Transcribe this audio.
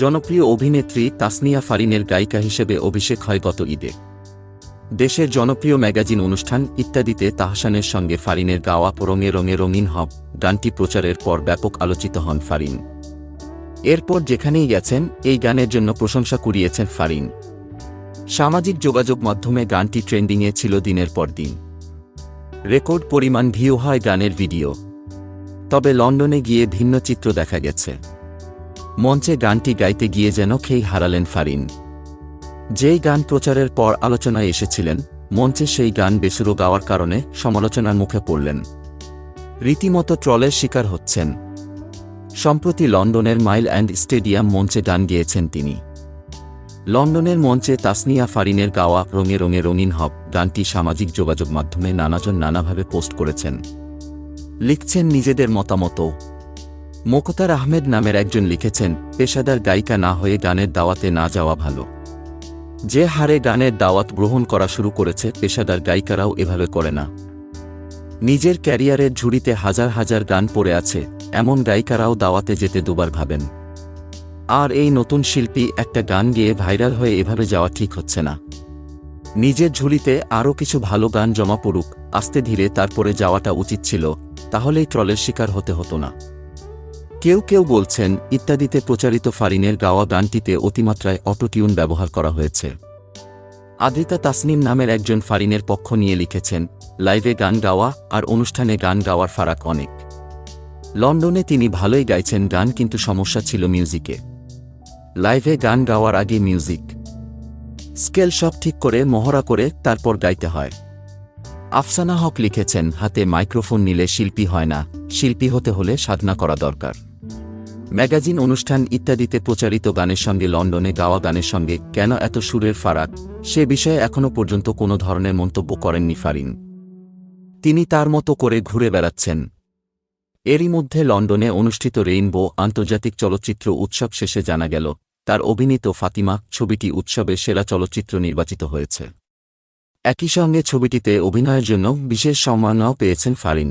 জনপ্রিয় অভিনেত্রী তাসনিয়া ফারিনের গায়িকা হিসেবে অভিষেক হয় গত ঈদে। দেশের জনপ্রিয় ম্যাগাজিন অনুষ্ঠান ইত্যাদিতে তাহসানের সঙ্গে ফারিনের গাওয়া রঙে রঙে রঙিন হব, গানটি প্রচারের পর ব্যাপক আলোচিত হন ফারিন। এরপর যেখানেই গেছেন, এই গানের জন্য প্রশংসা কুড়িয়েছেন ফারিন। সামাজিক যোগাযোগ মাধ্যমে গানটি ট্রেন্ডিংয়ে ছিল দিনের পর দিন। রেকর্ড পরিমাণ ভিউ হয় গানের ভিডিও। তবে লন্ডনে গিয়ে ভিন্ন চিত্র দেখা গেছে। মঞ্চে গানটি গাইতে গিয়ে যেন খেই হারালেন ফারিন। যেই গান প্রচারের পর আলোচনায় এসেছিলেন, মঞ্চে সেই গান বেসুরো গাওয়ার কারণে সমালোচনার মুখে পড়লেন। রীতিমতো ট্রলের শিকার হচ্ছেন। সম্প্রতি লন্ডনের মাইল অ্যান্ড স্টেডিয়াম মঞ্চে গান গেয়েছেন তিনি। লন্ডনের মঞ্চে তাসনিয়া ফারিনের গাওয়া রঙে রঙে রঙিন হব গানটি সামাজিক যোগাযোগ মাধ্যমে নানাজন নানাভাবে পোস্ট করেছেন। লিখছেন নিজেদের মতামতও। মোকতার আহমেদ নামের একজন লিখেছেন, পেশাদার গায়িকা না হয়ে গানের দাওয়াতে না যাওয়া ভালো। যে হারে গানের দাওয়াত গ্রহণ করা শুরু করেছে, পেশাদার গায়িকারাও এভাবে করে না। নিজের ক্যারিয়ারের ঝুড়িতে হাজার হাজার গান পড়ে আছে, এমন গায়িকারাও দাওয়াতে যেতে দুবার ভাবেন। আর এই নতুন শিল্পী একটা গান গেয়ে ভাইরাল হয়ে এভাবে যাওয়া ঠিক হচ্ছে না। নিজের ঝুলিতে আরও কিছু ভালো গান জমা পড়ুক, আস্তে ধীরে তারপরে যাওয়াটা উচিত ছিল, তাহলেই ট্রলের শিকার হতে হতো না। কেউ কেউ বলছেন, ইত্যাদিতে প্রচারিত ফারিনের গাওয়া গানটিতে অতিমাত্রায় অটোটিউন ব্যবহার করা হয়েছে। আদ্রিতা তাসনিম নামের একজন ফারিনের পক্ষ নিয়ে লিখেছেন, লাইভে গান গাওয়া আর অনুষ্ঠানে গান গাওয়ার ফারাক অনেক। লন্ডনে তিনি ভালোই গাইছেন গান কিন্তু সমস্যা ছিল মিউজিকে। লাইভে গান গাওয়ার আগে মিউজিক। স্কেল সব ঠিক করে, মহড়া করে তারপর গাইতে হয়। আফসানা হক লিখেছেন, হাতে মাইক্রোফোন নিলে শিল্পী হয় না, শিল্পী হতে হলে সাধনা করা দরকার। ম্যাগাজিন অনুষ্ঠান ইত্যাদিতে প্রচারিত গানের সঙ্গে লন্ডনে গাওয়া গানের সঙ্গে কেন এত সুরের ফারাক? সে বিষয়ে এখনও পর্যন্ত কোনো ধরনের মন্তব্য করেননি ফারিন। তিনি তার মতো করে ঘুরে বেড়াচ্ছেন। এরই মধ্যে লন্ডনে অনুষ্ঠিত রেইনবো আন্তর্জাতিক চলচ্চিত্র উৎসব শেষে জানা গেল, তার অভিনীত ফাতিমা ছবিটি উৎসবে সেরা চলচ্চিত্র নির্বাচিত হয়েছে। একই সঙ্গে ছবিটিতে অভিনয়ের জন্য বিশেষ সম্মাননাও পেয়েছেন ফারিন।